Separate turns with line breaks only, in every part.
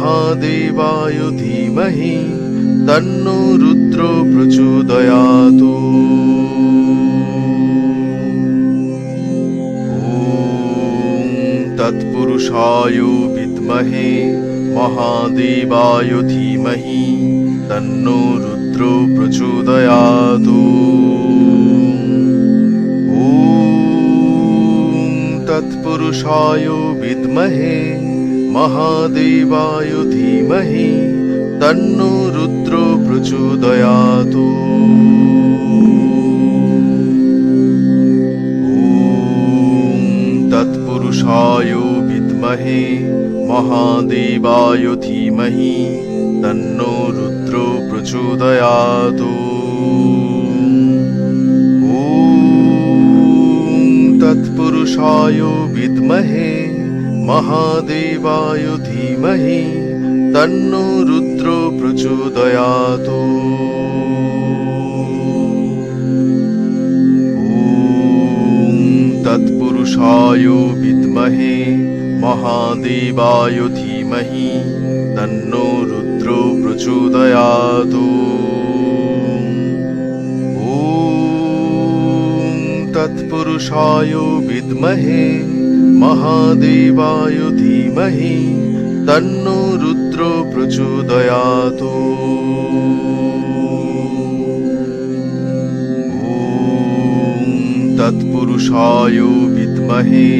মহাদেবায় ধীমহি তন্ন রুদ্র প্রচোদয়াত। তৎপুরুষায় বিদ্মহে মহাদেবায় ধীমহি তন্ন রুদ্র প্রচোদয়াত। তৎপুরুষায় বিদ্মহে মহাদেবায় ধীমহি তন্ন রুদ্র প্রচোদয়াত। তৎপুরুষায় বিদ্মহে মহাদেবায় ধীমহি তন্ন রুদ্র প্রচোদয়াত। তৎপুরুষায় বিদ্মহে মহাদেবায় ধীমহি তন্ন রুদ্র প্রচোদয়াত। তৎপুরুষায় বিদ্মহে মহাদেবায় ধীমহি তন্ন রুদ্র প্রচোদয়াত তৎপুরুষায় বিদ্মহে মহাদেবায় ধীমহি তন্নো রুদ্র প্রচোদয়াত। তৎপুরুষায় বিদ্মহে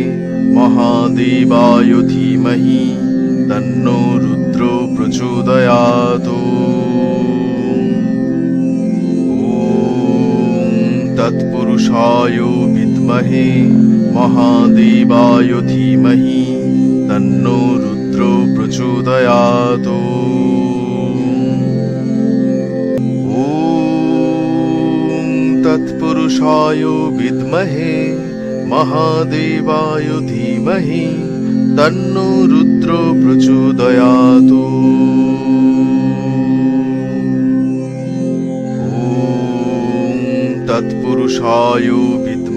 মহাদেবায় ধীমহি তন্নো রুদ্র প্রচোদয়াত। তৎপুরুষায় বিদ্মহে মহাদেবায় ধীমহি তন্নো রুদ্র প্রচোদয়াত তৎপুরুষায় বিদ্মহে মহাদেবায় ধীমহি তন্নো রুদ্র প্রচোদয়াত তৎপুরুষায়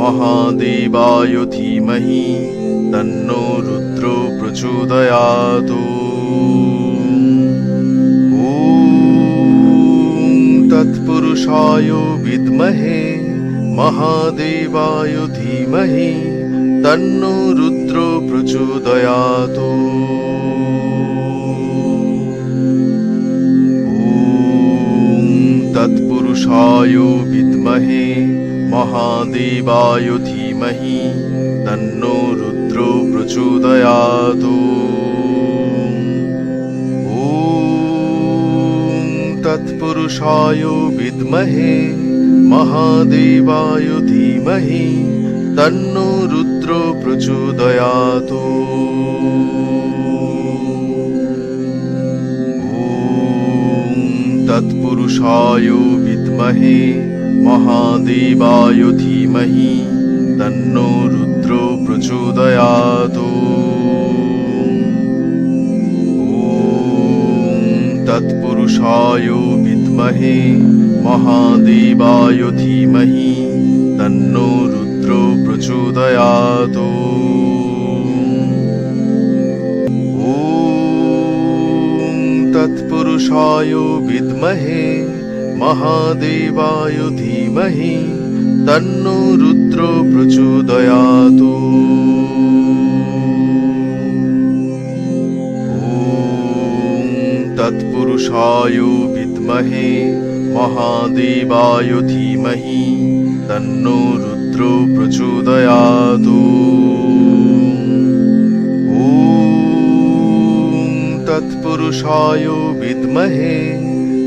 মহাদেবায় ধীমহি তন্নো রুদ্র প্রচোদয়াত। তৎপুরুষায় বিদ্মহে মহাদেবায় ধীমহি তন্নো রুদ্র প্রচোদয়াত। তৎপুরুষায় বিদ্মহে মহাদেবায় ধীমহি তন্নো রুদ্র প্রচোদয়াত। তৎপুরুষায় বিদ্মহে মহাদেবায় ধীমহি তন্নো রুদ্র প্রচোদয়াত। তৎপুরুষায় বিদ্মহে মহাদেবায় ধীমহি তন্ন রুদ্র প্রচোদয়াত। তৎপুরুষায় বিদ্মহে মহাদেবায় ধীমহি তন্ন রুদ্র প্রচোদয়াত। তৎপুরুষায় বিদ্মহে মহাদেবায় ধীমহি তন্ন রুদ্র প্রচোদয়াতু। তৎপুরুষায় বিদ্মহে মহাদেবায় ধীমহি তন্ন রুদ্র প্রচোদয়াতু। তৎপুরুষায় বিদ্মহে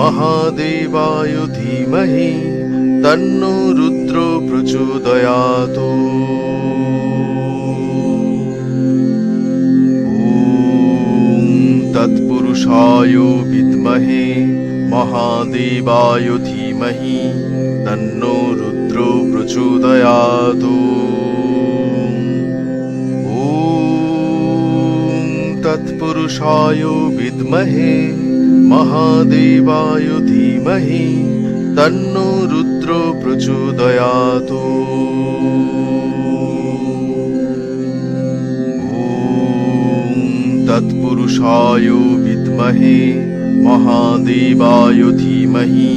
মহাদেবায় ধীমহি তন্ন রুদ্র প্রচোদয়াত। তৎপুরুষায় বিদ্মহে মহাদেবায় ধীমহি তন্ন রুদ্র প্রচোদয়াত তৎপুরুষায় বিদ্মহে মহাদেবায় ধীমহি তন্ন রুদ্র প্রচোদয়াত। তৎপুরুষায় বিদ্মহে মহাদেবায় ধীমহি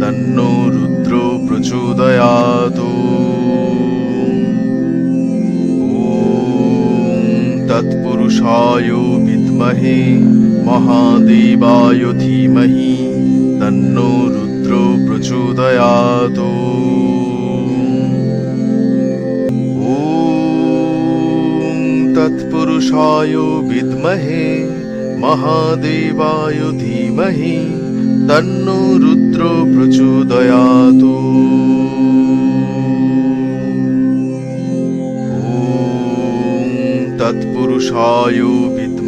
তন্ন রুদ্র প্রচোদয়াত তৎপুরুষায় বিদ্মহে মহাদেবায় ধীমহি তন্নো রুদ্র প্রচোদয়াত তৎপুরুষায় বিদ্মহে মহাদেবায় ধীমহি তন্নো রুদ্র প্রচোদয়াত তৎপুরুষায়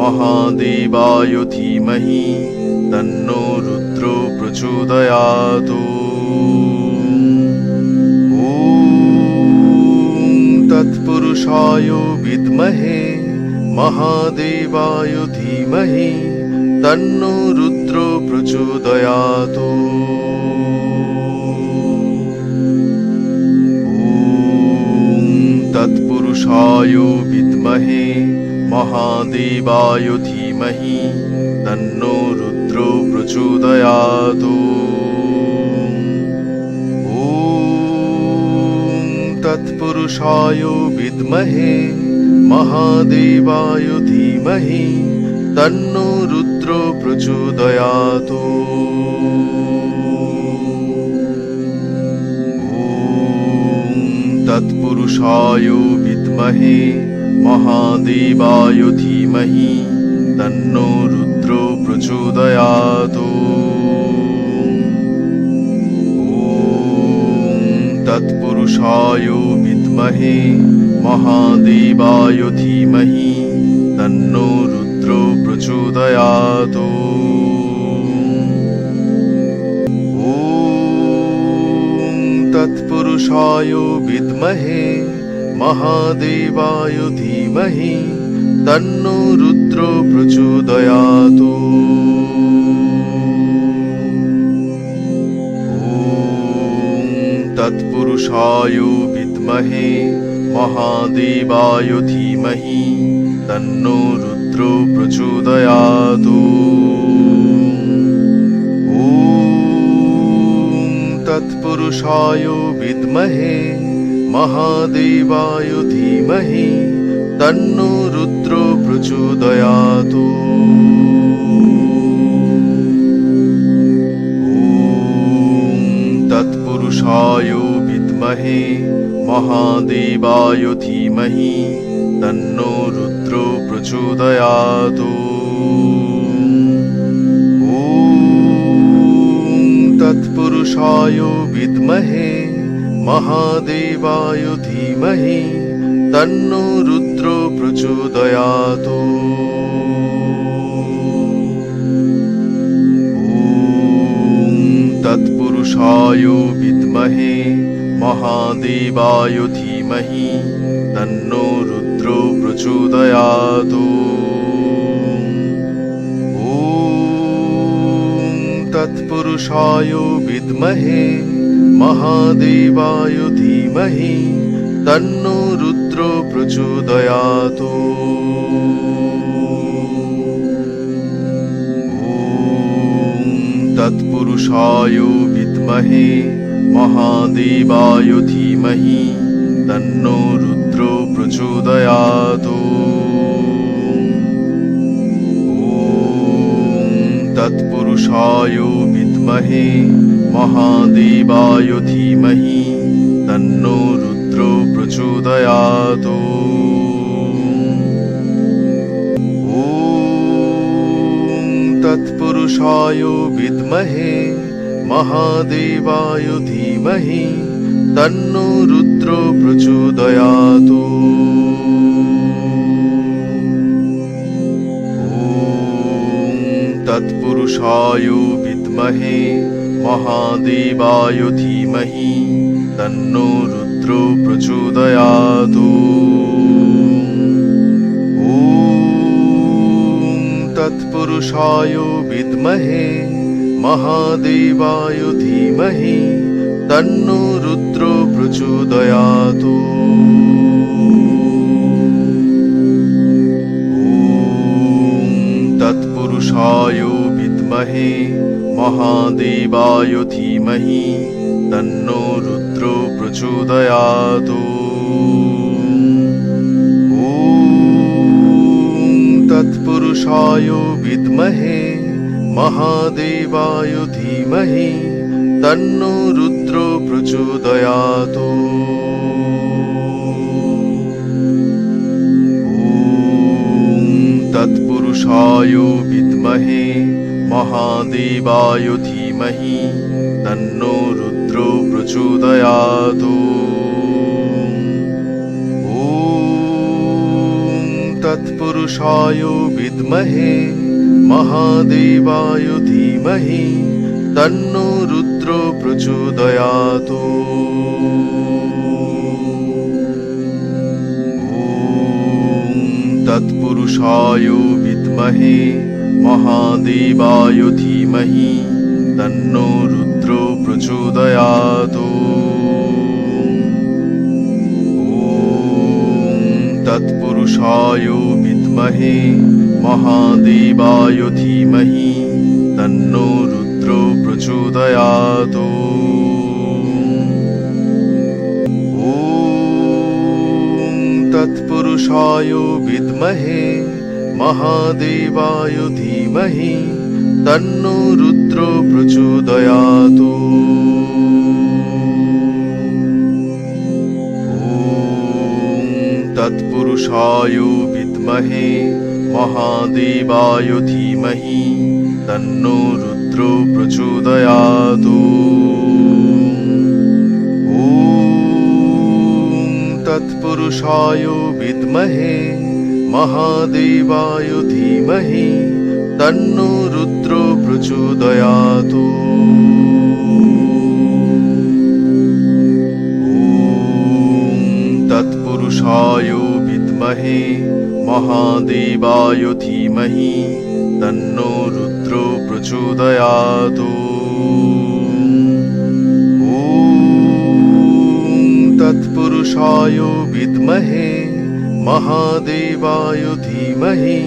মহাদেবায় ধীমহি তন্নো রুদ্র প্রচোদয়াত। তৎপুরুষায় বিদ্মহে মহাদেবায় ধীমহি তন্নো রুদ্র প্রচোদয়াত। তৎপুরুষায় বিদ্মহে মহাদেবায় ধীমহি তন্নো রুদ্র প্রচোদয়াত। ওম তৎপুরুষায় বিদ্মহে মহাদেবায় ধীমহি তন্নো রুদ্র প্রচোদয়াত। তৎপুরুষায় বিদ্মহে মহাদেবায় ধীমহি তন্ন রুদ্র প্রচোদয়াত। তৎপুরুষায় বিদ্মহে মহাদেবায় ধীমহি তন্ন রুদ্র প্রচোদয়াত। তৎপুরুষায় বিদ্মহে মহাদেবায় ধীমহি তন্ন রুদ্র প্রচোদয়াত। তৎপুরুষায় বিদ্মহে মহাদেবায় ধীমহি তন্ন রুদ্র প্রচোদয়াত। তৎপুরুষায় বিদ্মহে মহাদেবায় ধীমহি তন্নো রুদ্র প্রচোদয়াত। তৎপুরুষায় বিদ্মহে মহাদেবায় ধীমহি তন্নো রুদ্র প্রচোদয়াত। তৎপুরুষায় বিদ্মহে মহাদেবায় ধীমহি তন্ন রুদ্র প্রচোদয়াত। তৎপুরুষায় বিদ্মহে মহাদেবায় ধীমহি তন্ন রুদ্র প্রচোদয়াত তৎপুরুষায় বিদ্মহে মহাদেবায় ধীমহি তন্নো রুদ্র প্রচোদয়াত। তৎপুরুষায় বিদ্মহে মহাদেবায় ধীমহি তন্নো রুদ্র প্রচোদয়াত তৎপুরুষায় বিদ্মহে মহাদেবায় ধীমহি তন্নো রুদ্র প্রচোদয়াত। তৎপুরুষায় বিদ্মহে মহাদেবায় ধীমহি তন্নো রুদ্র প্রচোদয়াত। তৎপুরুষায় বিদ্মহে মহাদেবায় ধীমহি তন্নো রুদ্র প্রচোদয়াত। তৎপুরুষায় বিদ্মহে মহাদেবায় ধীমহি তন্নো রুদ্র প্রচোদয়াত। তৎপুরুষায় বিদ্মহে মহাদেবায় ধীমহি তন্নো রুদ্র প্রচোদয়াত। তৎপুরুষায় বিদ্মহে মহাদেবায় ধীমহি তন্নো রুদ্র প্রচোদয়াত। মহাদেবায় ধীমহি তন্নো রুদ্র প্রচোদয়াত। তৎপুরুষায় বিদ্মহে মহাদেবায় ধীমহি তন্নো রুদ্র প্রচোদয়াত। তৎপুরুষায় বিদ্মহে মহাদেবায় ধীমহি তন্নো রুদ্র প্রচোদয়াত। তৎপুরুষায় বিদ্মহে মহাদেবায় ধীমহি তন্নো রুদ্র প্রচোদয়াত। তৎপুরুষায় বিদ্মহে মহাদেবায় ধীমহি তন্নো রুদ্র প্রচোদয়াত। তৎপুরুষায় বিদ্মহে মহাদেবায় ধীমহি তন্নো রুদ্র প্রচোদয়াত। তৎপুরুষায় বিদ্মহে মহাদেবায় ধীমহি তন্নো রুদ্র প্রচোদয়াত। তৎপুরুষায় বিদ্মহে মহাদেবায় ধীমহি তন্নো রুদ্র প্রচোদয়াত। তৎপুরুষায় বিদ্মহে মহাদেবায় ধীমহি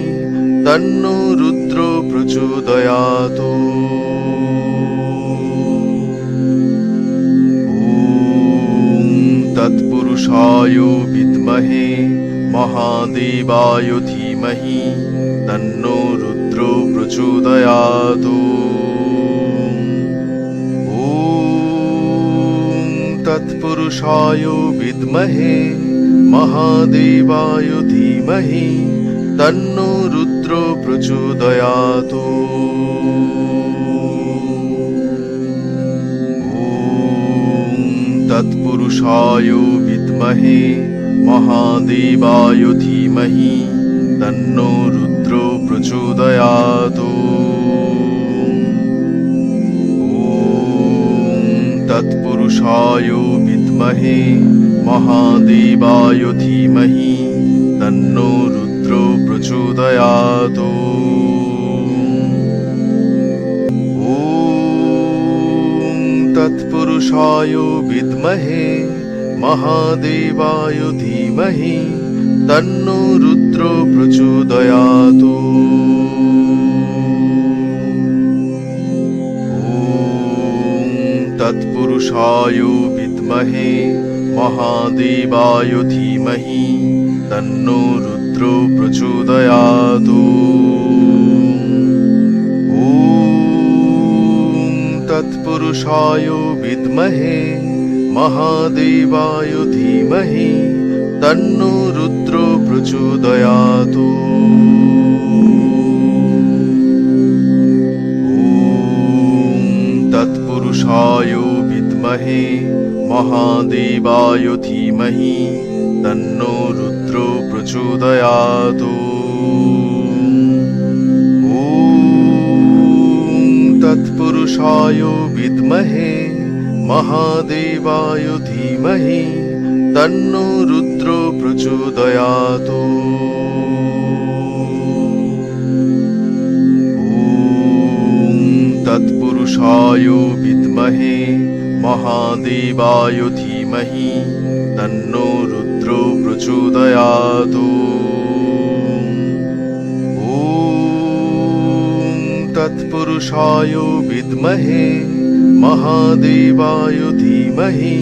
তন্নো রুদ্র প্রচোদয়াত। তৎপুরুষায় বিদ্মহে মহাদেবায় ধীমহি তন্নো রুদ্র প্রচোদয়াত। তৎপুরুষায় বিদ্মহে মহাদেবায় ধীমহি তন্নো রুদ্র প্রচোদয়াত। তৎপুরুষায় বিদ্মহে মহাদেবায় ধীমহি তন্নো রুদ্র প্রচোদয়াত তৎপুরুষায় বিদ্মহে মহাদেবায় ধীমহি তন্নো রুদ্র প্রচোদয়াত। ওম তৎপুরুষায় বিদ্মহে মহাদেবায় ধীমহি তন্নো রুদ্র প্রচোদয়াত। তৎপুরুষায় বিদ্মহে মহাদেবায় ধীমহি তন্নো রুদ্র প্রচোদয়াতু। তৎপুরুষায় বিদ্মহে মহাদেবায় ধীমহি তন্নো রুদ্র প্রচোদয়াতু। তৎপুরুষায় বিদ্মহে মহাদেবায় ধীমহি তন্নো রুদ্র প্রচোদয়াত। তৎপুরুষায় বিদ্মহে মহাদেবায় ধীমহি তন্নো রুদ্র প্রচোদয়াত। তৎপুরুষায় বিদ্মহে মহাদেবায় ধীমহি তন্নো রুদ্র প্রচোদয়াত। ওম তৎপুরুষায় বিদ্মহে মহাদেবায় ধীমহি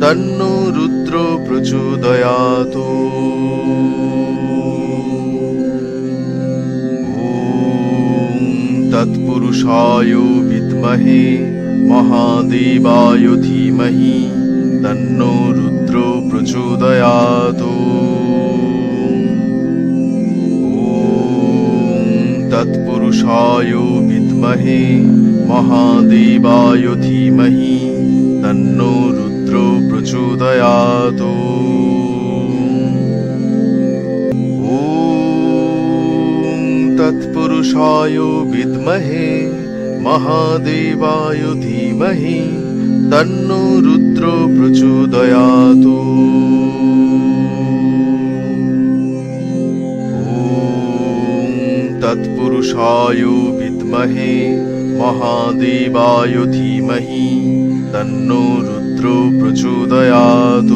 তন্নো রুদ্র প্রচোদয়াত। ওম তৎপুরুষায় বিদ্মহে মহাদেবায় ধীমহি তন্ন রুদ্র প্রচোদয়াত। তৎপুরুষায় বিদ্মহে মহাদেবায় ধীমহি তন্ন রুদ্র প্রচোদয়াত। তৎপুরুষায় বিদ্মহে মহাদেবায় ধীমহি তন্ন রুদ্র প্রচোদয়াত। তৎপুরুষায় বিদ্মহে মহাদেবায় ধীমহি তন্ন রুদ্র প্রচোদয়াত।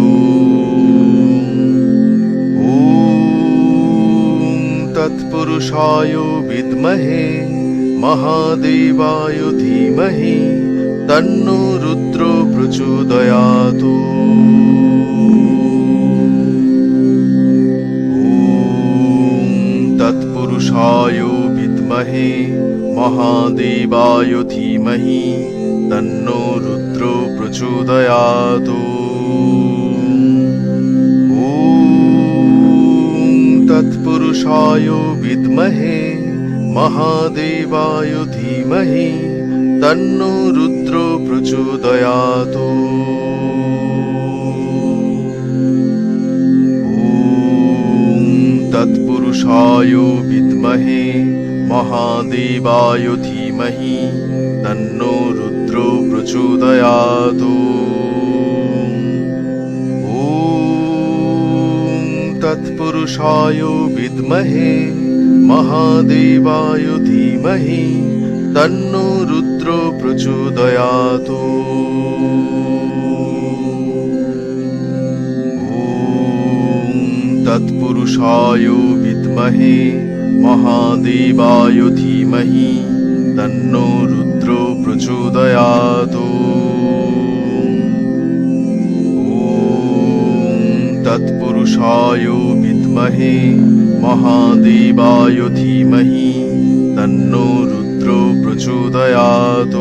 তৎপুরুষায় বিদ্মহে মহাদেবায় ধীমহি তন্নো রুদ্র প্রচোদয়াতু। তৎপুরুষায় বিদ্মহে মহাদেবায় ধীমহি তন্নো রুদ্র প্রচোদয়াতু তৎপুরুষায় বিদ্মহে মহাদেবায় ধীমহি তন্ন রুদ্র প্রচোদয়াত। তৎপুরুষায় বিদ্মহে মহাদেবায় ধীমহি তন্ন রুদ্র প্রচোদয়াত। তৎপুরুষায় বিদ্মহে মহাদেবায় ধীমহি তন্ন রুদ্র প্রচোদয়াত। তৎপুরুষায় বিদ্মহে মহাদেবায় ধীমহি তন্ন রুদ্র প্রচোদয়াত। তৎপুরুষায় বিদ্মহে মহাদেবায় ধীমহি তন্ন রুদ্র প্রচোদয়াত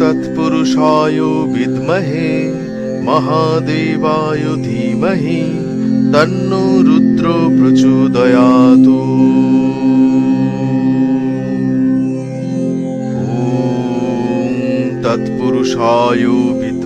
তৎপুরুষায় বিদ্মহে মহাদেবায় ধীমহি তন্ন রুদ্র প্রচোদয়াত তৎপুরুষায়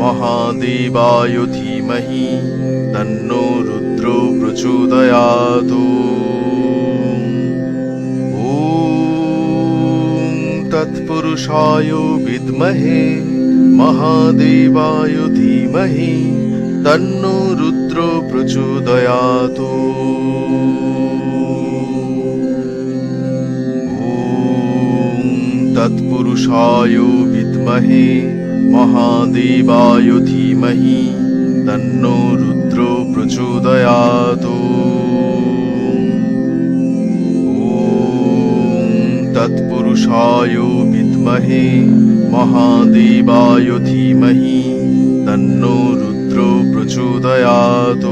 মহাদেবায় ধীমহি তন্ন রুদ্র প্রচোদয়াত। তৎপুরুষায় বিদ্মহে মহাদেবায় ধীমহি তন্ন রুদ্র প্রচোদয়াত। তৎপুরুষায় বিদ্মহে মহাদেবায় ধীমহি তন্ন রুদ্র প্রচোদয়াত। তৎপুরুষায় বিদ্মহে মহাদেবায় ধীমহি তন্ন রুদ্র প্রচোদয়াত।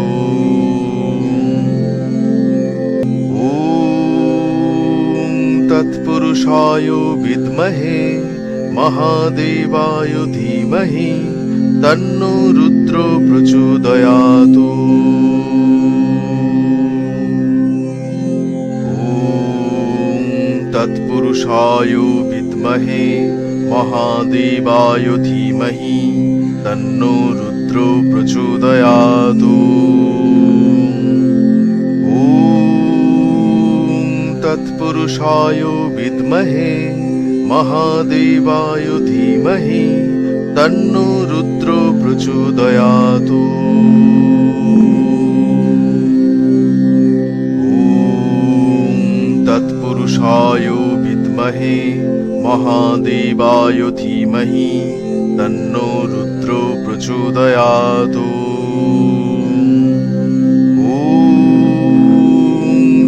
তৎপুরুষায় বিদ্মহে মহাদেবায় ধীমহি তন্ন রুদ্র প্রচোদয়াত। তৎপুরুষায় বিদ্মহে মহাদেবায় ধীমহি তন্ন রুদ্র প্রচোদয়াত। তৎপুরুষায় বিদ্মহে মহাদেবায় ধীমহি তন্নো রুদ্র প্রচোদয়াত। তৎপুরুষায় বিদ্মহে মহাদেবায় ধীমহি তন্নো রুদ্র প্রচোদয়াত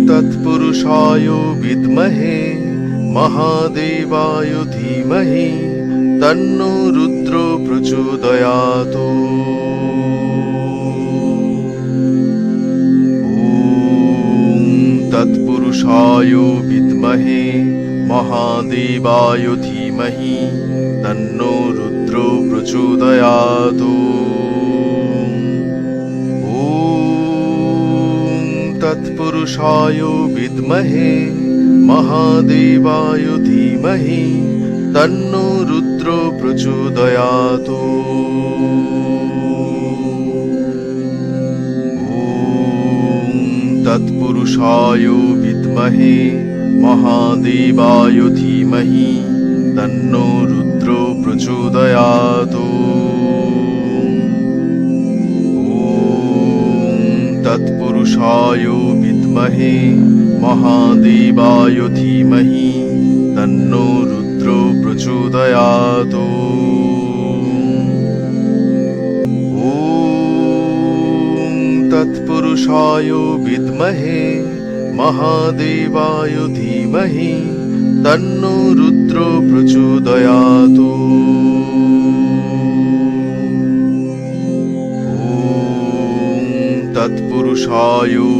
তৎপুরুষায় বিদ্মহে মহাদেবায় ধীমহি তন্ন রুদ্র প্রচোদয়াত। তৎপুরুষায় বিদ্মহে মহাদেবায় ধীমহি তন্ন রুদ্র প্রচোদয়াত। তৎপুরুষায় বিদ্মহে মহাদেবায় ধীমহি তন্ন রুদ্র প্রচোদয়াত। তৎপুরুষায় বিদ্মহে মহাদেবায় ধীমহি তন্ন রুদ্র প্রচোদয়াত তৎপুরুষায় বিদ্মহে বিদ্মহে মহাদেবায় ধীমহি তন্ন রুদ্র প্রচোদয়াত তৎপুরুষায় বিদ্মহে মহাদেবায় ধীমহি তন্ন রুদ্র প্রচোদয়াত তৎপুরুষায়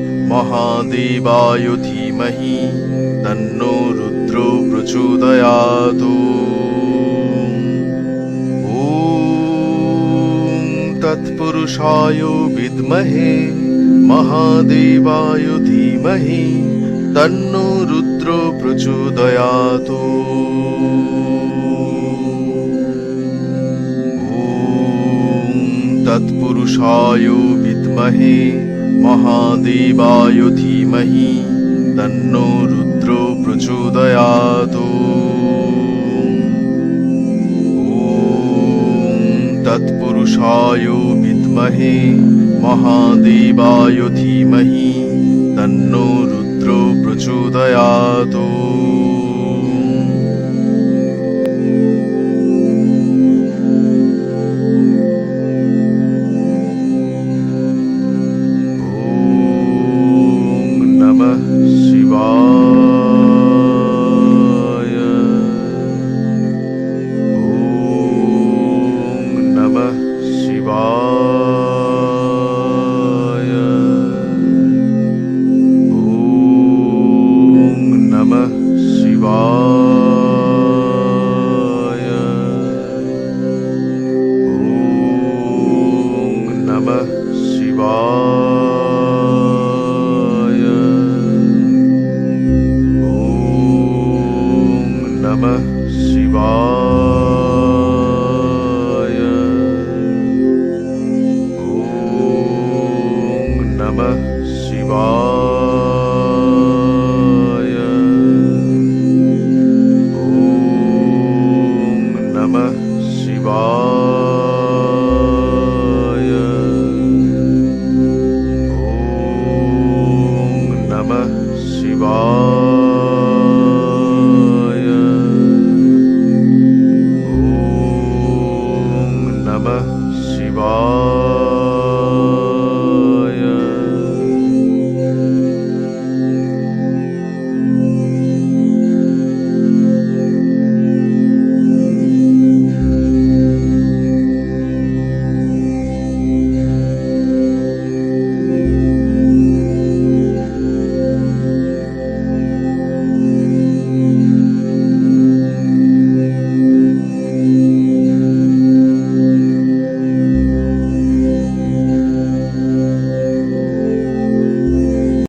মহাদেবায় ধীমহি তন্নো রুদ্র প্রচোদয়াত। ॐ তৎপুরুষায় বিদ্মহে মহাদেবায় ধীমহি তন্নো রুদ্র প্রচোদয়াত। ॐ তৎপুরুষায় বিদ্মহে মহাদেবায় ধীমহি তন্নো রুদ্র প্রচোদয়াত। তৎপুরুষায় বিদ্মহে মহাদেবায় ধীমহি তন্নো রুদ্র প্রচোদয়াত। शिवाय